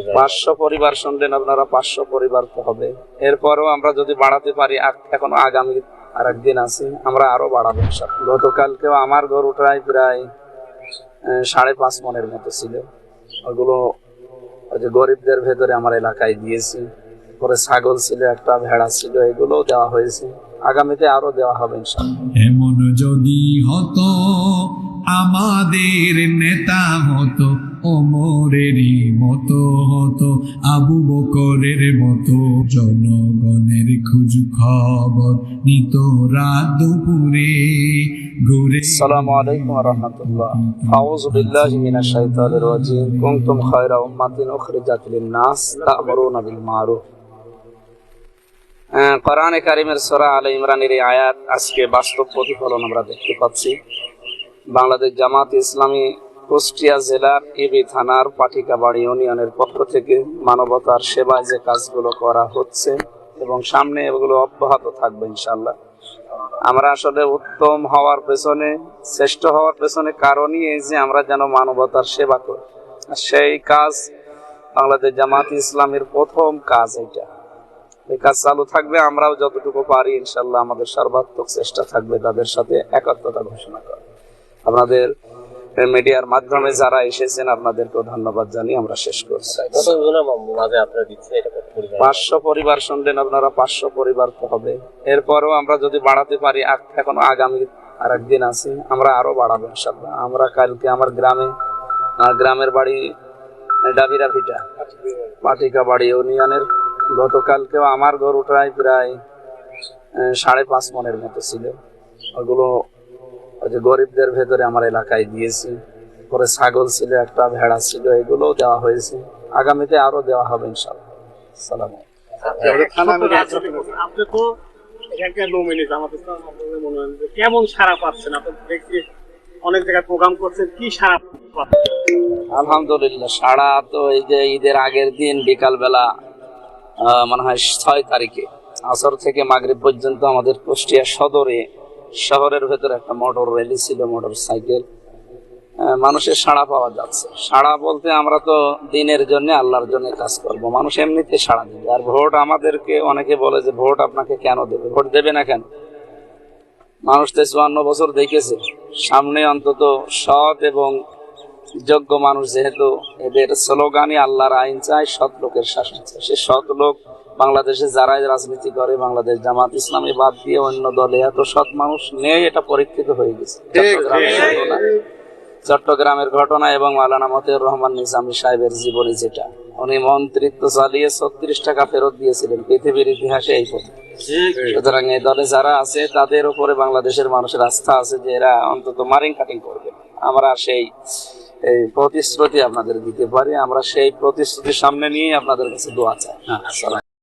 পরিবার। পাঁচশো পরিবার শুনলেন আপনারা পাঁচশো পরিবার তো হবে। এরপরও আমরা যদি বাড়াতে পারি এখন আগামী আর একদিন আছে আমরা আরও বাড়াবো। গতকালকেও আমার গরুটাই প্রায় আহ, সাড়ে পাঁচ মনের মতো ছিল। ওগুলো ওই যে গরিবদের ভেতরে আমার এলাকায় দিয়েছি। পরে ছাগল ছিল একটা ভেড়া ছিল এগুলো দেওয়া হয়েছে। আগামীতে আরও দেওয়া হবে ইনশাআল্লাহ। এমন যদি হতো আমাদের নেতা হতো ওমরেরই মতো হতো, আবু বকরের মতো। জনগণের খোঁজ খবর নিত রাত দুপুরে, ঘুরে আসসালামু আলাইকুম ওয়া বিল্লাহি শাইতানির রাজিম কুনতুম খায়রা উম্মাতিন লিন-নাস, তা'মুরুনা বিল মারুফ কোরআনে কারিমের সূরা আলে ইমরানের আয়াত আজকে বাস্তব প্রতিফলন আমরা দেখতে পাচ্ছি। বাংলাদেশ জামাত ইসলামী কুষ্টিয়া জেলার এবি থানার পাঠিকাবাড়ি ইউনিয়নের পক্ষ থেকে মানবতার সেবায় যে কাজগুলো করা হচ্ছে এবং সামনে এগুলো অব্যাহত থাকবে ইনশাল্লাহ আমরা আসলে উত্তম হওয়ার পেছনে, শ্রেষ্ঠ হওয়ার পেছনে কারণই এই যে আমরা যেন মানবতার সেবা করি। সেই কাজ বাংলাদেশ জামাত ইসলামের প্রথম কাজ এটা এই কাজ চালু থাকবে, আমরাও যতটুকু পারি ইনশাল্লাহ আমাদের সর্বাত্মক চেষ্টা থাকবে তাদের সাথে একাত্মতা ঘোষণা করা আপনাদের মিডিয়ার মাধ্যমে যারা এসেছেন আপনাদেরকেও ধন্যবাদ জানিয়ে আমরা শেষ করছি। পাঁচশো পরিবার শুনলেন আপনারা পাঁচশো পরিবার তো হবে। এরপরও আমরা যদি বাড়াতে পারি এখন আগামী আর একদিন আছে আমরা আরও বাড়াবো ইনশাল্লাহ আমরা কালকে আমার গ্রামে আমার গ্রামের বাড়ি ডাবিরা ভিটা পাটিকা বাড়ি ইউনিয়নের গতকালকেও আমার গরুটাই প্রায় সাড়ে পাঁচ মনের মতো ছিল। ওগুলো ওই যে গরিবদের ভেতরে আমার এলাকায় দিয়েছি। পরে ছাগল ছিল একটা ভেড়া ছিল এগুলো দেওয়া হয়েছে। আগামীতে আরও দেওয়া হবে ইনশাল্লাহ সালাম আপনি তো এখানকার আমাদের মনে হয় কেমন সারা পাচ্ছেন? আপনি দেখছি অনেক জায়গায় প্রোগ্রাম করছেন কি সারা আলহামদুলিল্লাহ সারা তো এই যে ঈদের আগের দিন বিকাল বেলা মনে হয় ছয় তারিখে আসর থেকে মাগরিব পর্যন্ত আমাদের কুষ্টিয়া সদরে শহরের ভেতরে একটা মোটর র্যালি ছিল, মোটর সাইকেল। মানুষের সাড়া পাওয়া যাচ্ছে। সাড়া বলতে আমরা তো দিনের জন্য, আল্লাহর জন্য কাজ করব। মানুষ এমনিতে সাড়া দেবে। আর ভোট আমাদেরকে, অনেকে বলে যে ভোট আপনাকে কেন দেবে? ভোট দেবে না কেন? মানুষ তো চুয়ান্ন বছর দেখেছে। সামনে অন্তত সৎ এবং যোগ্য মানুষ যেহেতু এদের স্লোগানই আল্লাহর আইন চায়, সৎ লোকের শাসন চায়। সে সৎ লোক বাংলাদেশে যারাই রাজনীতি করে বাংলাদেশ জামাত ইসলামী বাদ দিয়ে অন্য দলে এত সৎ মানুষ নেই এটা পরীক্ষিত হয়ে গেছে। চট্টগ্রামের ঘটনা। এবং মালানা মতের রহমান নিজামী সাহেবের জীবনী যেটা। উনি মন্ত্রিত্ব চালিয়ে ছত্রিশ টাকা ফেরত দিয়েছিলেন। পৃথিবীর ইতিহাসে এই প্রথম সুতরাং এই দলে যারা আছে তাদের উপরে বাংলাদেশের মানুষের আস্থা আছে যে এরা অন্তত মারিং কাটিং করবে। আমরা সেই এই প্রতিশ্রুতি আপনাদের দিতে পারি। আমরা সেই প্রতিশ্রুতি সামনে নিয়ে আপনাদের কাছে দোয়া চাই। হ্যাঁ